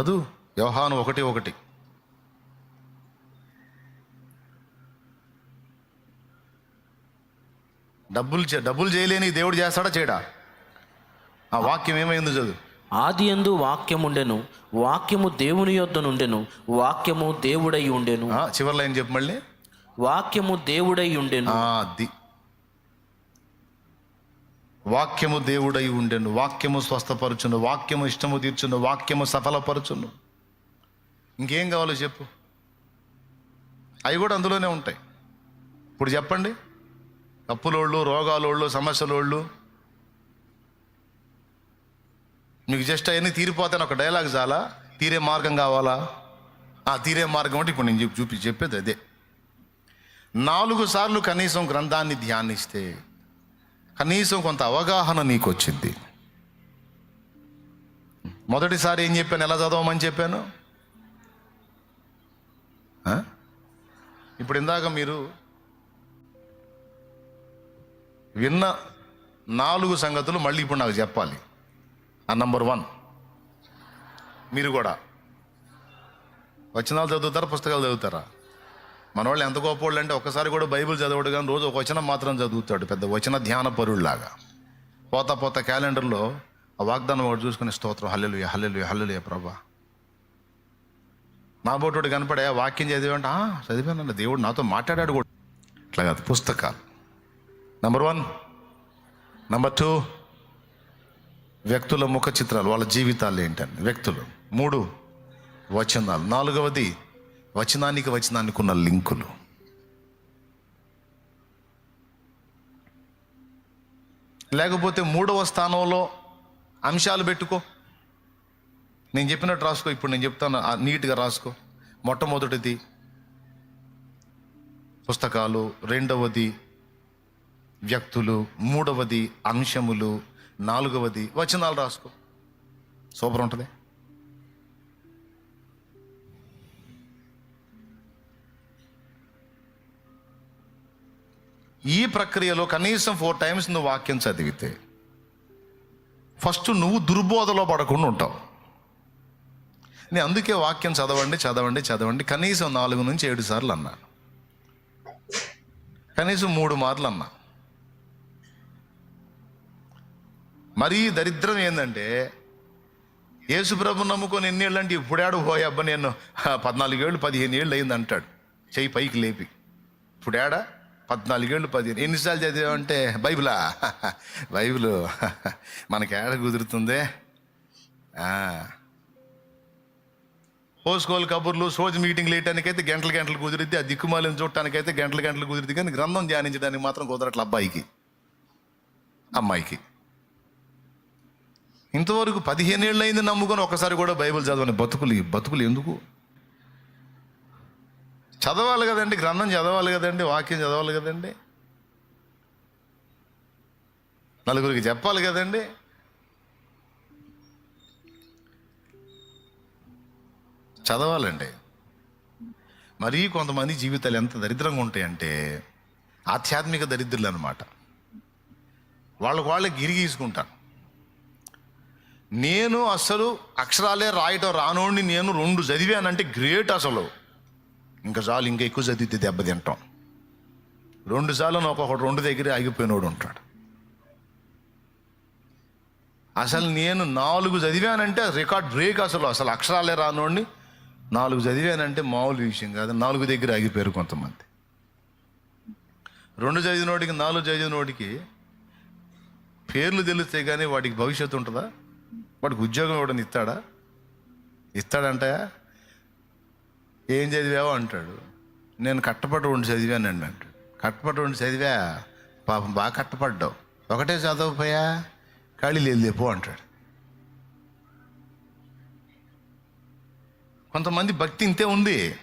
చదువు. వ్యవహారం ఒకటి ఒకటి. డబ్బులు డబ్బులు చేయలేని దేవుడు చేస్తాడా చేయడా? ఆ వాక్యం ఏమైందో చదువు. ఆది ఎందు వాక్యముండెను వాక్యము దేవుని యొద్ద నుండెను వాక్యము దేవుడై ఉండెను. ఆ, చివరి లైన్ చెప్పు మళ్ళీ. వాక్యము దేవుడై ఉండెను. అది వాక్యము దేవుడై ఉండెను వాక్యము స్వస్థపరచును వాక్యము ఇష్టము తీర్చును వాక్యము సఫలపరచును. ఇంకేం కావాలో చెప్పు. అవి కూడా అందులోనే ఉంటాయి. ఇప్పుడు చెప్పండి. అప్పులోళ్ళు రోగాలోళ్ళు సమస్యలోళ్ళు. మీకు జస్ట్ అవన్నీ తీరిపోతాను ఒక డైలాగ్ చాలా. తీరే మార్గం కావాలా? ఆ తీరే మార్గం అంటే ఇప్పుడు నేను చెప్పి చూపి చెప్పేది అదే. నాలుగు సార్లు కనీసం గ్రంథాన్ని ధ్యానిస్తే కనీసం కొంత అవగాహన నీకు వచ్చింది మొదటిసారి ఏం చెప్పాను? ఎలా చదవమని చెప్పాను? ఇప్పుడు ఇందాక మీరు విన్న నాలుగు సంగతులు మళ్ళీ ఇప్పుడు నాకు చెప్పాలి. ఆ నంబర్ వన్ మీరు కూడా. వచనాలు చదువుతారా? పుస్తకాలు చదువుతారా? మన వాళ్ళు ఎంత గొప్పవాళ్ళు అంటే ఒక్కసారి కూడా బైబిల్ చదవడు కానీ రోజు ఒక వచనం మాత్రం చదువుతాడు పెద్ద వచన ధ్యాన పరుల్లాగా. పోతా పోతా క్యాలెండర్లో ఆ వాగ్దానం ఒకటి చూసుకుని స్తోత్రం హల్లెలు హల్లెలు హల్లెలు ప్రభా. నా బోటోడు కనపడే వాక్యం చదివంటే "ఆ, చదివానండి దేవుడు నాతో మాట్లాడాడు కూడా. ఇట్లా కాదు పుస్తకాలు. నంబర్ వన్ నంబర్ టూ వ్యక్తుల ముఖ చిత్రాలు వాళ్ళ జీవితాలు ఏంటని వ్యక్తులు. మూడు. వచనాలు. నాలుగవది వచనానికి వచనానికి ఉన్న లింకులు. లేకపోతే మూడవ స్థానంలో అంశాలు పెట్టుకో. నేను చెప్పినట్టు రాసుకో ఇప్పుడు నేను చెప్తాను నీట్గా రాసుకో. మొట్టమొదటిది పుస్తకాలు రెండవది వ్యక్తులు మూడవది అంశములు నాలుగవది వచనాలు రాసుకో. సూపర్ ఉంటుంది. ఈ ప్రక్రియలో కనీసం ఫోర్ టైమ్స్ నువ్వు వాక్యం చదివితే ఫస్ట్ నువ్వు దుర్బోధలో పడకుండా ఉంటావు. నేను అందుకే వాక్యం చదవండి చదవండి చదవండి. కనీసం నాలుగు నుంచి ఏడు సార్లు అన్నా. కనీసం మూడు మార్లు అన్నా. మరీ దరిద్రం ఏంటంటే యేసుప్రభు నమ్ముకొని ఎన్నేళ్ళు అంటే ఇప్పుడాడు అబ్బా నేను పద్నాలుగేళ్ళు పదిహేను ఏళ్ళు అయింది అంటాడు. చెయ్యి పైకి లేపి. ఇప్పుడాడా? పద్నాలుగేళ్ళు పదిహేను. ఎన్నిసార్లు చదివామంటే బైబిలా? బైబిల్. మనకి ఏడ కుదురుతుంది? ఆ. పోసుకోలు కబుర్లు సోజ్ మీటింగ్ లేయటానికైతే గంటలు గంటలు కుదిరిద్ది. ఆ దిక్కుమాలిని చూడటానికైతే గంటలు గంటలు కుదిరిద్ది. కానీ గ్రంథం ధ్యానించడానికి మాత్రం కుదరట్ల అబ్బాయికి. అమ్మాయికి. ఇంతవరకు పదిహేను ఏళ్ళు అయింది నమ్ముకొని ఒకసారి కూడా బైబిల్ చదవని బతుకులు ఈ బతుకులు ఎందుకు? చదవాలి కదండి గ్రంథం చదవాలి కదండి వాక్యం చదవాలి కదండి. నలుగురికి చెప్పాలి కదండి. చదవాలండి. మరీ కొంతమంది జీవితాలు ఎంత దరిద్రంగా ఉంటాయంటే ఆధ్యాత్మిక దరిద్రులు అనమాట వాళ్ళకు వాళ్ళే గిరిగీసుకుంటారు నేను అసలు అక్షరాలే రాయటం రానోడిని నేను రెండు చదివానంటే గ్రేట్ అసలు. ఇంకా చాలు ఇంకా ఎక్కువ చదివితే దెబ్బతింటాం రెండు సార్లు ఒక్కొక్కటి రెండు దగ్గర ఆగిపోయినోడు ఉంటాడు. అసలు నేను నాలుగు చదివానంటే రికార్డ్ బ్రేక్ అసలు అసలు అక్షరాలే రానోడిని. నాలుగు చదివానంటే మామూలు విషయం కాదు నాలుగు దగ్గర ఆగిపోయారు కొంతమంది. రెండు చదివినోడికి నాలుగు చదివినోడికి పేర్లు తెలిస్తే కానీ వాడికి భవిష్యత్తు ఉంటుందా? వాడికి ఉద్యోగం ఇవ్వడం ఇస్తాడా? ఇస్తాడంటాయా? ఏం చదివావో అంటాడు. నేను కట్టపడి ఉండి చదివానండి అంటాడు. కట్టపడి ఉండి చదివా? పాపం బాగా కట్టపడ్డావు. ఒకటే చదవపోయా ఖాళీ లేదు అంటాడు. కొంతమంది భక్తి ఇంతే ఉంది.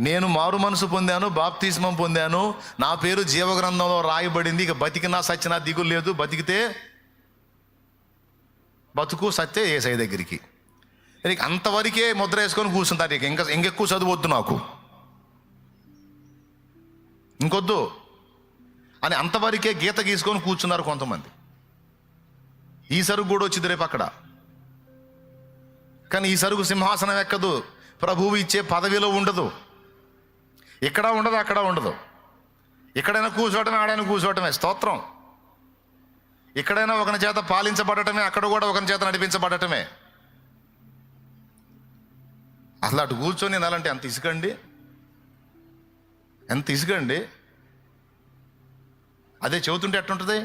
నేను మారు మనసు పొందాను బాప్తిస్మం పొందాను. నా పేరు జీవగ్రంథంలో రాయబడింది. ఇక బతికినా సచ్చినా దిగులు లేదు. బతికితే బతుకు సత్తే ఏసై దగ్గరికి. నీకు అంతవరకే ముద్ర వేసుకొని కూర్చుంటారు ఇక ఇంకా ఇంకెక్కువ చదువద్దు నాకు. ఇంకొద్దు. అని అంతవరకే గీత గీసుకొని కూర్చున్నారు కొంతమంది. ఈ సరుకు కూడా వచ్చింది రేపు అక్కడ. కానీ ఈ సరుకు సింహాసనం ఎక్కదు. ప్రభువు ఇచ్చే పదవిలో ఉండదు. ఇక్కడ ఉండదు అక్కడ ఉండదు. ఎక్కడైనా కూర్చోవటమే ఆడైనా కూర్చోవటమే. స్తోత్రం. ఎక్కడైనా ఒకని చేత పాలించబడటమే అక్కడ కూడా ఒకని చేత నడిపించబడటమే. అసలు అటు కూర్చొని నెలంటే ఎంత ఇసుకండి? ఎంత ఇసుకండి? అదే చెబుతుంటే ఎట్టుంటుంది?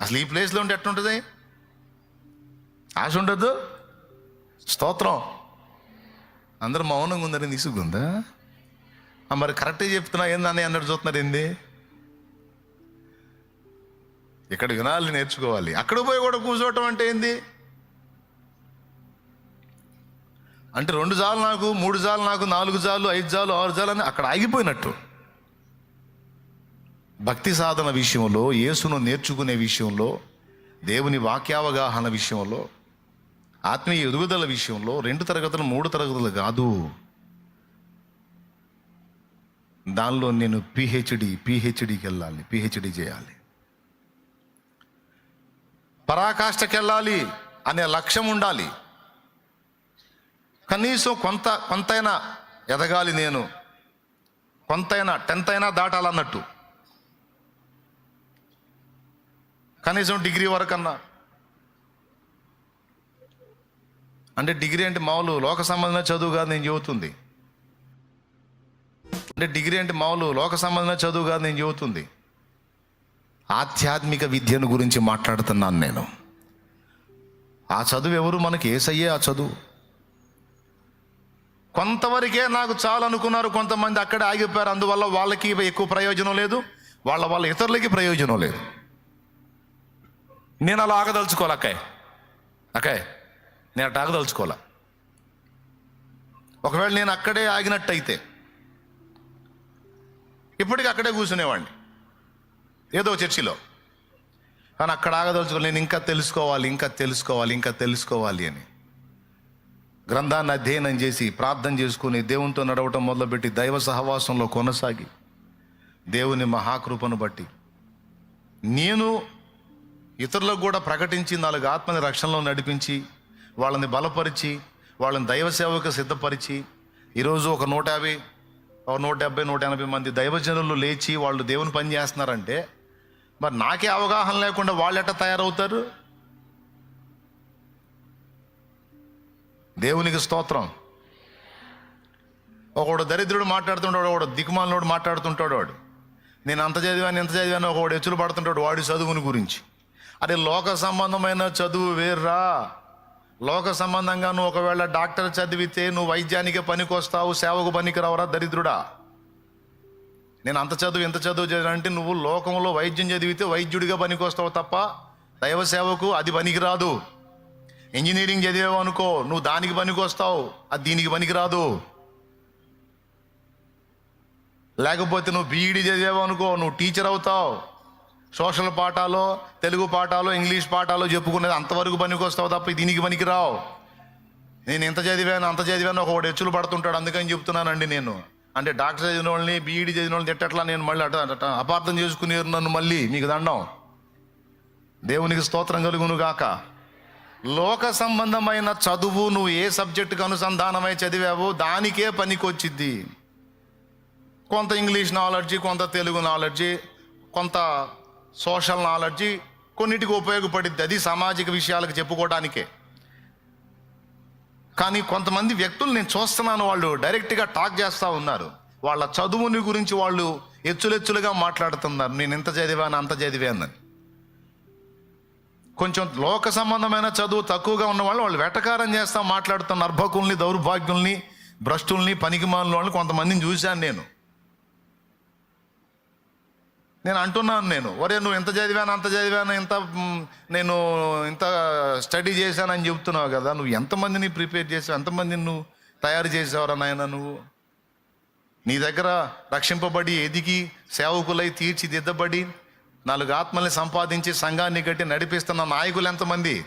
అసలు ఈ ప్లేస్లో ఉంటే ఎట్టుంటుంది? ఆశ ఉండద్దు స్తోత్రం. అందరూ మౌనంగా ఉందని ఇసుగుందా మరి కరెక్ట్గా చెప్తున్నా ఏందని అన్నట్టు చూస్తున్నారు ఏంది? ఇక్కడ వినాలి నేర్చుకోవాలి. అక్కడ పోయి కూడా కూర్చోవటం అంటే ఏంది? అంటే రెండు జాలు నాకు మూడు జాలు నాకు నాలుగు జాలు ఐదు జాలు ఆరు జాలు అని అక్కడ ఆగిపోయినట్టు. భక్తి సాధన విషయంలో యేసును నేర్చుకునే విషయంలో దేవుని వాక్యావగాహన విషయంలో ఆత్మీయ ఎదుగుదల విషయంలో రెండు తరగతులు మూడు తరగతులు కాదు. దానిలో నేను పిహెచ్డి పిహెచ్డికి వెళ్ళాలి పిహెచ్డి చేయాలి. పరాకాష్ఠకి వెళ్ళాలి అనే లక్ష్యం ఉండాలి. కనీసం కొంత కొంతైనా ఎదగాలి నేను. కొంతైనా టెన్త్ అయినా దాటాలన్నట్టు. కనీసం డిగ్రీ వరకు అన్నా అంటే డిగ్రీ అంటే మామూలు లోక సంబంధమైన చదువు కాదు నేను చెబుతుంది. అంటే డిగ్రీ అంటే మామూలు లోక సంబంధమైన చదువు కాదు నేను చెబుతుంది. ఆధ్యాత్మిక విద్యను గురించి మాట్లాడుతున్నాను నేను. ఆ చదువు ఎవరు? మనకి ఏసయ్యే ఆ చదువు. కొంతవరకే నాకు చాలు అనుకున్నారు కొంతమంది అక్కడే ఆగిపోయారు అందువల్ల వాళ్ళకి ఎక్కువ ప్రయోజనం లేదు వాళ్ళ వాళ్ళ ఇతరులకి ప్రయోజనం లేదు. నేను అలా ఆగదలుచుకోవాలి అక్కాయ్ అక్కాయ్ నేను అట్ట ఆగదలుచుకోవాలా? ఒకవేళ నేను అక్కడే ఆగినట్టయితే ఇప్పటికి అక్కడే కూర్చునేవాడిని ఏదో చర్చిలో. కానీ అక్కడ ఆగదలుచుకోవాలి నేను ఇంకా తెలుసుకోవాలి ఇంకా తెలుసుకోవాలి ఇంకా తెలుసుకోవాలి అని. గ్రంథాన్ని అధ్యయనం చేసి ప్రార్థన చేసుకుని దేవునితో నడవటం మొదలుపెట్టి దైవ సహవాసంలో కొనసాగి దేవుని మహాకృపను బట్టి. నేను ఇతరులకు కూడా ప్రకటించి నాలుగు ఆత్మని రక్షణలో నడిపించి వాళ్ళని బలపరిచి వాళ్ళని దైవ సేవకు సిద్ధపరిచి ఈరోజు ఒక నూట యాభై ఒక నూట డెబ్బై నూట ఎనభై మంది దైవజనులు లేచి వాళ్ళు దేవుని పని చేస్తున్నారంటే మరి నాకే అవగాహన లేకుండా వాళ్ళు ఎట్ట తయారవుతారు? దేవునికి స్తోత్రం. ఒకడు దరిద్రుడు మాట్లాడుతుంటాడు ఒకడు దిక్కుమాలినోడు మాట్లాడుతుంటాడు వాడు. నేను అంత చదివాను ఎంత చదివాను ఒకడు ఎచ్చులు పడుతుంటాడు వాడి చదువుని గురించి. అరే లోక సంబంధమైన చదువు వేర్రా. లోక సంబంధంగా నువ్వు ఒకవేళ డాక్టర్ చదివితే నువ్వు వైద్యానికి పనికొస్తావు సేవకు పనికి రావరా దరిద్రుడా. నేను అంత చదువు ఎంత చదువు చదివానంటే నువ్వు లోకంలో వైద్యం చదివితే వైద్యుడిగా పనికొస్తావు తప్ప దైవ సేవకు అది పనికిరాదు. ఇంజనీరింగ్ చదివావు అనుకో నువ్వు దానికి పనికొస్తావు అది దీనికి పనికిరాదు. లేకపోతే నువ్వు బీఈడి చదివావు అనుకో నువ్వు టీచర్ అవుతావు. సోషల్ పాఠాలు తెలుగు పాఠాలు ఇంగ్లీష్ పాఠాలు చెప్పుకునేది అంతవరకు పనికొస్తావు తప్ప దీనికి పనికిరావు. నేను ఎంత చదివాను అంత చదివాను ఒకటి హెచ్చులు పడుతుంటాడు అందుకని చెప్తున్నానండి నేను. అంటే డాక్టర్ చదివిన వాళ్ళని బీఈడి చదివిన వాళ్ళని తిట్టట్లా నేను మళ్ళీ అట అపార్థం చేసుకుని నన్ను మళ్ళీ మీకు దండం. దేవునికి స్తోత్రం కలుగును గాక. లోక సంబంధమైన చదువు నువ్వు ఏ సబ్జెక్టుకు అనుసంధానమై చదివావో దానికే పనికొచ్చిద్ది. కొంత ఇంగ్లీష్ నాలెడ్జి కొంత తెలుగు నాలెడ్జి కొంత సోషల్ నాలెడ్జి కొన్నిటికి ఉపయోగపడిద్ది. అది సామాజిక విషయాలకు చెప్పుకోవడానికే. కానీ కొంతమంది వ్యక్తులు నేను చూస్తున్నాను వాళ్ళు డైరెక్ట్గా టాక్ చేస్తూ ఉన్నారు. వాళ్ళ చదువుని గురించి వాళ్ళు ఎచ్చులెచ్చులుగా మాట్లాడుతున్నారు. నేను ఇంత చదివాను అంత చదివాను కొంచెం లోక సంబంధమైన చదువు తక్కువగా ఉన్న వాళ్ళు వాళ్ళు వెటకారం చేస్తా మాట్లాడుతున్న నర్భకుల్ని దౌర్భాగ్యుల్ని భ్రష్టుల్ని పనికిమాలిన వాళ్ళని కొంతమందిని చూశాను నేను. నేను అంటున్నాను నేను ఒరే నువ్వు ఎంత చదివాను అంత చదివాను ఇంత నేను ఇంత స్టడీ చేశానని చెప్తున్నావు కదా నువ్వు ఎంతమందిని ప్రిపేర్ చేసావు ఎంతమందిని నువ్వు తయారు చేసావురా నాయన నువ్వు? నీ దగ్గర రక్షింపబడి ఎదిగి సేవకులై తీర్చిదిద్దబడి నాలుగు ఆత్మల్ని సంపాదించి సంఘాన్ని కట్టి నడిపిస్తున్న నాయకులు ఎంతమంది?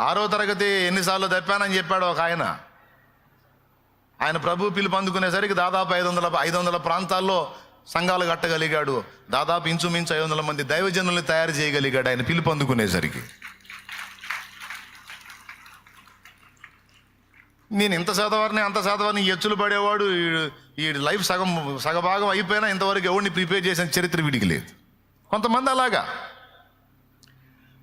ఆరో తరగతి ఎన్నిసార్లు తప్పానని చెప్పాడు ఒక ఆయన. ఆయన ప్రభు పిలుపు అందుకునేసరికి దాదాపు ఐదు వందల ఐదు వందల ప్రాంతాల్లో సంఘాలు కట్టగలిగాడు. దాదాపు ఇంచుమించు ఐదు వందల మంది దైవజనుల్ని తయారు చేయగలిగాడు ఆయన పిలుపు అందుకునేసరికి. నేను ఇంత చదవరిని అంత చదవని ఎచ్చులు పడేవాడు ఈ- ఈ లైఫ్ సగం సగభాగం అయిపోయినా ఇంతవరకు ఎవరిని ప్రిపేర్ చేసిన చరిత్ర వీడికి లేదు. కొంతమంది అలాగా.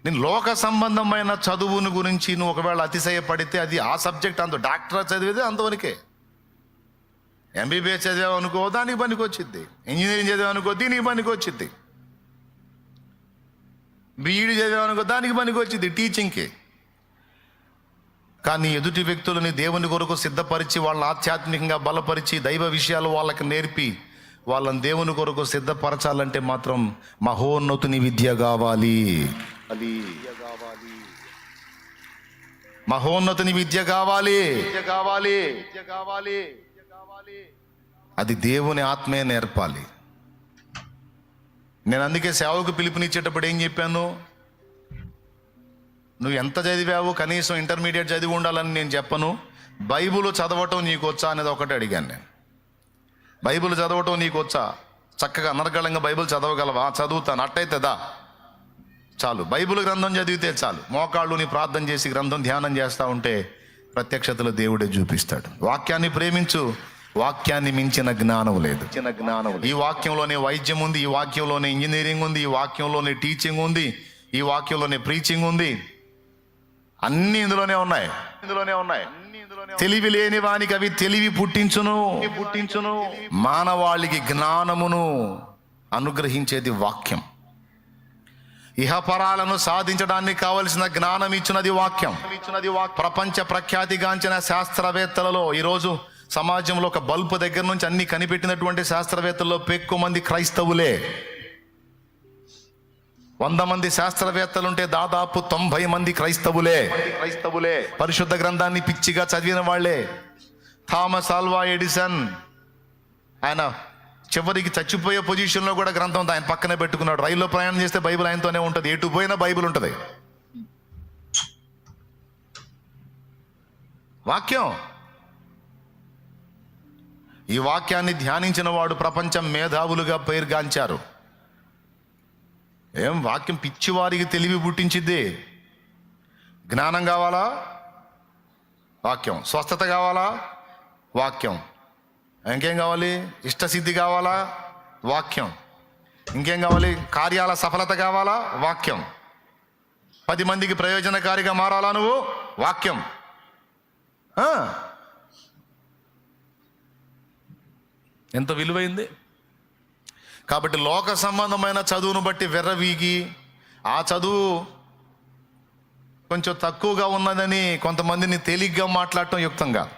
నేను లోక సంబంధమైన చదువుని గురించి నువ్వు ఒకవేళ అతిశయపడితే అది ఆ సబ్జెక్ట్ అంత డాక్టర్ చదివేది అంతవరకే. ఎంబీబీఎస్ చదివావు అనుకో దానికి పనికి వచ్చింది ఇంజనీరింగ్ చదివావు అనుకో దీనికి పనికి వచ్చింది బీఈడి చదివావు అనుకో దానికి పనికి వచ్చింది టీచింగ్కి కానీ ఎదుటి వ్యక్తులని దేవుని కొరకు సిద్ధపరిచి వాళ్ళని ఆధ్యాత్మికంగా బలపరిచి దైవ విషయాలు వాళ్ళకి నేర్పి వాళ్ళని దేవుని కొరకు సిద్ధపరచాలంటే మాత్రం మహోన్నతుని విద్య కావాలి. మహోన్నతుని విద్య కావాలి. కావాలి. కావాలి. అది దేవుని ఆత్మే నేర్పాలి. నేను అందుకే సేవకు పిలుపునిచ్చేటప్పుడు ఏం చెప్పాను? నువ్వు ఎంత చదివావు కనీసం ఇంటర్మీడియట్ చదివి ఉండాలని నేను చెప్పను. బైబుల్ చదవటం నీకు వచ్చా అనేది ఒకటి అడిగాను నేను. బైబిల్ చదవటం నీకు వచ్చా? చక్కగా అనర్గళంగా బైబిల్ చదవగలవా? చదువుతాను. అట్టయితేదా చాలు. బైబిల్ గ్రంథం చదివితే చాలు. మోకాళ్ళు నీ ప్రార్థన చేసి గ్రంథం ధ్యానం చేస్తూ ఉంటే ప్రత్యక్షతలో దేవుడే చూపిస్తాడు. వాక్యాన్ని ప్రేమించు. వాక్యాన్ని మించిన జ్ఞానం లేదు. చిన్న జ్ఞానం ఈ వాక్యంలోనే వైద్యం ఉంది. ఈ వాక్యంలోనే ఇంజనీరింగ్ ఉంది. ఈ వాక్యంలోనే టీచింగ్ ఉంది. ఈ వాక్యంలోనే ప్రీచింగ్ ఉంది. అన్ని ఇందులోనే ఉన్నాయి. ఇందులోనే ఉన్నాయి. తెలివి లేని వానికి అవి తెలివి పుట్టించును. పుట్టించును. మానవాళికి జ్ఞానమును అనుగ్రహించేది వాక్యం. ఇహపరాలను సాధించడానికి కావలసిన జ్ఞానం ఇచ్చినది వాక్యం. ఇచ్చినది ప్రపంచ ప్రఖ్యాతిగాంచిన శాస్త్రవేత్తలలో ఈరోజు సమాజంలో ఒక బల్బు దగ్గర నుంచి అన్ని కనిపెట్టినటువంటి శాస్త్రవేత్తల్లో పెక్కు మంది క్రైస్తవులే. వంద మంది శాస్త్రవేత్తలుంటే దాదాపు తొంభై మంది క్రైస్తవులే. క్రైస్తవులే. పరిశుద్ధ గ్రంథాన్ని పిచ్చిగా చదివిన వాళ్ళే. థామస్ ఆల్వా ఎడిసన్ ఆయన చివరికి చచ్చిపోయే పొజిషన్లో కూడా గ్రంథం ఆయన పక్కనే పెట్టుకున్నాడు. రైల్లో ప్రయాణం చేస్తే బైబిల్ ఆయనతోనే ఉంటుంది. ఎటు పోయినా బైబిల్ ఉంటుంది. వాక్యం. ఈ వాక్యాన్ని ధ్యానించిన వాడు ప్రపంచం మేధావులుగా పేరుగాంచారు. ఏం వాక్యం పిచ్చివారికి తెలివి పుట్టించిద్ది? జ్ఞానం కావాలా? వాక్యం. స్వస్థత కావాలా? వాక్యం. ఇంకేం కావాలి? ఇష్టసిద్ధి కావాలా? వాక్యం. ఇంకేం కావాలి? కార్యాల సఫలత కావాలా? వాక్యం. పది మందికి ప్రయోజనకారిగా మారాలా నువ్వు? వాక్యం. ఎంత విలువైంది? కాబట్టి లోక సంబంధమైన చదువును బట్టి వెర్రవీగి ఆ చదువు కొంచెం తక్కువగా ఉన్నదని కొంతమందిని తేలిగ్గా మాట్లాడటం యుక్తంగా.